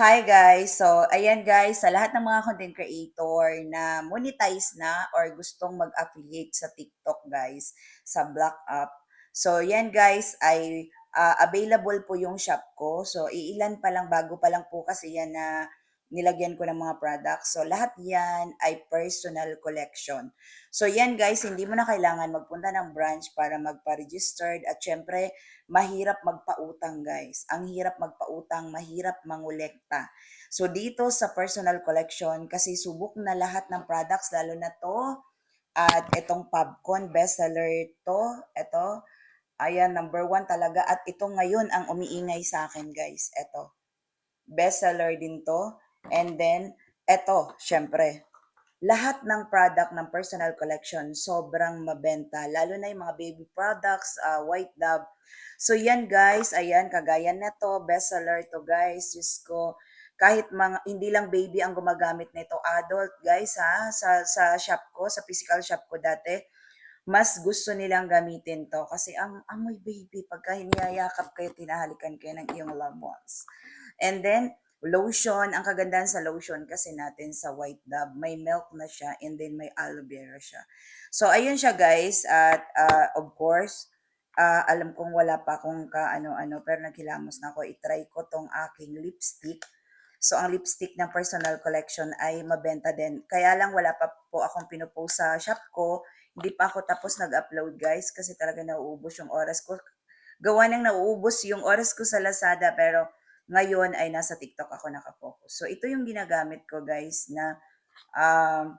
Hi guys! So, ayan guys, sa lahat ng mga content creator na monetize na or gustong mag-affiliate sa TikTok guys, sa Black App. So, yan guys ay ah, available po yung shop ko. So, iilan pa lang, bago pa lang po kasi yan na nilagyan ko ng mga products. So, lahat yan ay personal collection. So, yan guys, hindi mo na kailangan magpunta ng branch para magpa-registered at syempre, mahirap magpautang guys. Ang hirap magpautang, mahirap mangolekta. So dito sa personal collection, kasi subok na lahat ng products, lalo na to, at itong Popcorn, bestseller to, ito, ayan, number one talaga. At ito ngayon ang umiingay sa akin guys, ito. Bestseller din to. And then, ito, syempre, lahat ng product ng personal collection sobrang mabenta lalo na yung mga baby products, ah, white dove. So yan guys, ayan kagaya nito, bestseller to guys. Diyos ko, kahit mga hindi lang baby ang gumagamit nito, adult guys ha, sa sa shop ko, sa physical shop ko dati, mas gusto nilang gamitin 'to kasi ang amoy baby pagka niyayakap kayo, tinahalikan kayo ng iyong loved ones. And then, lotion, ang kagandahan sa lotion kasi natin sa White Dove, may milk na siya and then may aloe vera siya. So ayun siya guys at ah, of course, ah, alam kong wala pa akong kaano-ano pero naghilamos na ako, i-try ko 'tong aking lipstick. So ang lipstick ng personal collection ay mabenta din. Kaya lang wala pa po akong pino-post sa shop ko, hindi pa ako tapos nag-upload guys kasi talaga nauubos yung oras ko. Gawa ng nauubos yung oras ko sa Lazada pero ngayon ay nasa TikTok ako naka-focus. So ito yung ginagamit ko guys na um,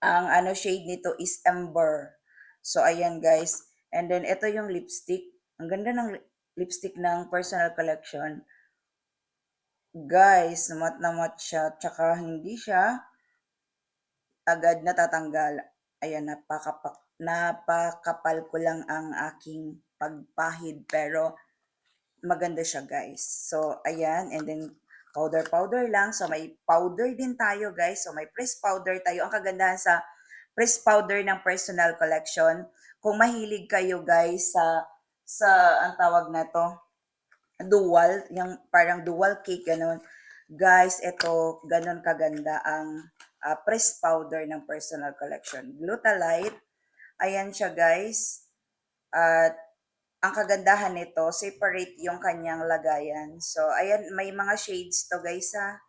ang ano shade nito is Ember. So ayan guys. And then ito yung lipstick. Ang ganda ng li- lipstick ng personal collection. Guys, mat na mat siya. Tsaka hindi siya agad natatanggal. Ayan, napakapak, napakapal ko lang ang aking pagpahid pero maganda siya guys. So, ayan. And then, powder-powder lang. So, may powder din tayo guys. So, may press powder tayo. Ang kagandahan sa press powder ng personal collection, kung mahilig kayo guys sa, sa, ang tawag na to, dual, yung parang dual cake, ganun. Guys, ito, ganun kaganda ang ah, press powder ng personal collection. Glutalite, ayan siya guys. At ang kagandahan nito, separate yung kanyang lagayan. So, ayan, may mga shades to guys ha.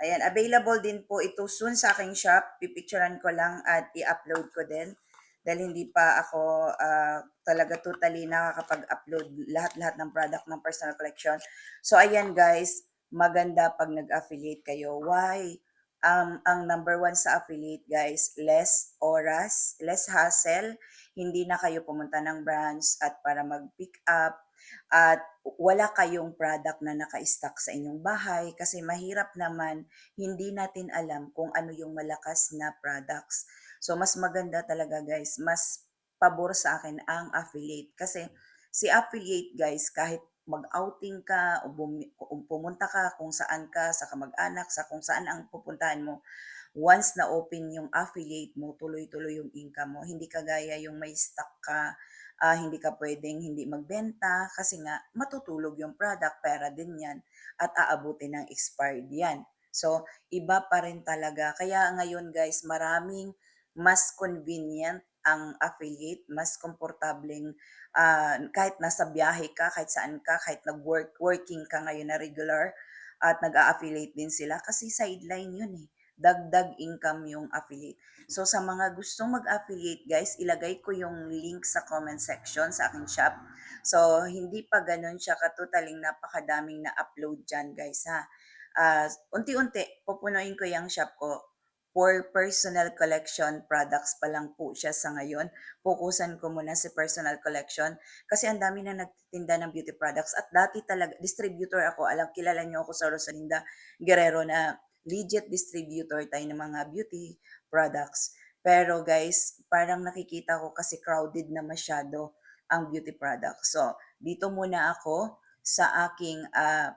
Ayan, available din po ito soon sa aking shop. Pipicturean ko lang at i-upload ko din. Dahil hindi pa ako ah, talaga totally nakakapag-upload lahat-lahat ng product ng personal collection. So, ayan guys, maganda pag nag-affiliate kayo. Why? Um, ang number one sa affiliate guys, less oras, less hassle, hindi na kayo pumunta ng branch at para mag-pick up. At wala kayong product na naka-stock sa inyong bahay kasi mahirap naman. Hindi natin alam kung ano yung malakas na products. So mas maganda talaga guys, mas pabor sa akin ang affiliate. Kasi si affiliate guys kahit mag-outing ka o o pumunta ka kung saan ka sa kamag-anak, sa kung saan ang pupuntahan mo, once na open yung affiliate mo, tuloy-tuloy yung income mo. Hindi kagaya yung may stock ka, ah, hindi ka pwedeng hindi magbenta kasi nga matutulog yung product, pera din yan at aabutin ng expired yan. So, iba pa rin talaga. Kaya ngayon guys, maraming mas convenient ang affiliate, mas komportableng ah, kahit nasa biyahe ka, kahit saan ka, kahit nag-work, working ka ngayon na regular at nag-a-affiliate din sila kasi sideline yun eh. Dagdag income yung affiliate. So sa mga gustong mag-affiliate guys, ilagay ko yung link sa comment section sa aking shop. So hindi pa ganun siya katotaling napakadaming na upload dyan guys ha. Ah, unti-unti pupunuin ko yung shop ko for personal collection products pa lang po siya sa ngayon. Fokusan ko muna sa personal collection kasi ang dami na nagtitinda ng beauty products at dati talaga distributor ako. Alam kilala niyo ako sa Rosalinda Guerrero na legit distributor tayo ng mga beauty products. Pero guys, parang nakikita ko kasi crowded na masyado ang beauty products. So, dito muna ako sa aking ah,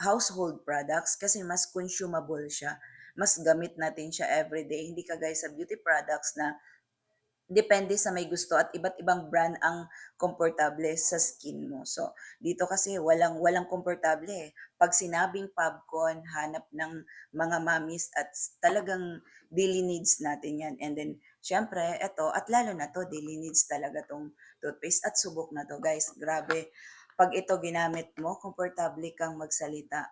household products kasi mas consumable siya. Mas gamit natin siya everyday. Hindi kagaya sa beauty products na depende sa may gusto at iba't ibang brand ang komportable sa skin mo. So, dito kasi walang walang komportable eh. 'Pag sinabing Pubcon, hanap ng mga mommies at talagang daily needs natin 'yan. And then siyempre eto at lalo na 'to daily needs talaga 'tong toothpaste at subok na 'to guys. Grabe, 'pag ito ginamit mo komportable kang magsalita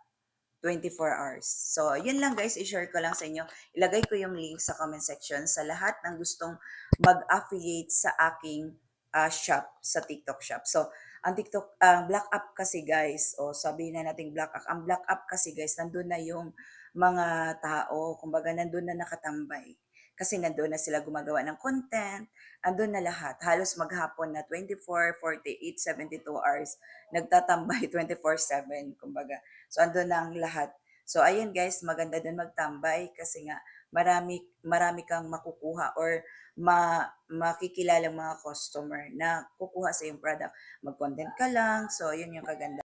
24 hours. So, yun lang guys, i-share ko lang sa inyo. Ilagay ko yung link sa comment section sa lahat ng gustong mag-affiliate sa aking ah, shop, sa TikTok shop. So, ang TikTok, ang Black App kasi guys, o sabihin na natin Black App, ang Black App kasi guys, nandun na yung mga tao, kumbaga nandun na nakatambay. Kasi nandun na sila gumagawa ng content, andun na lahat. Halos maghapon na 24, 48, 72 hours, nagtatambay 24-7, kumbaga. So, andun na ang lahat. So, ayun guys, maganda dun magtambay kasi nga marami, marami kang makukuha or ma, makikilalang mga customer na kukuha sa yung product. Mag-content ka lang. So, yun yung kaganda.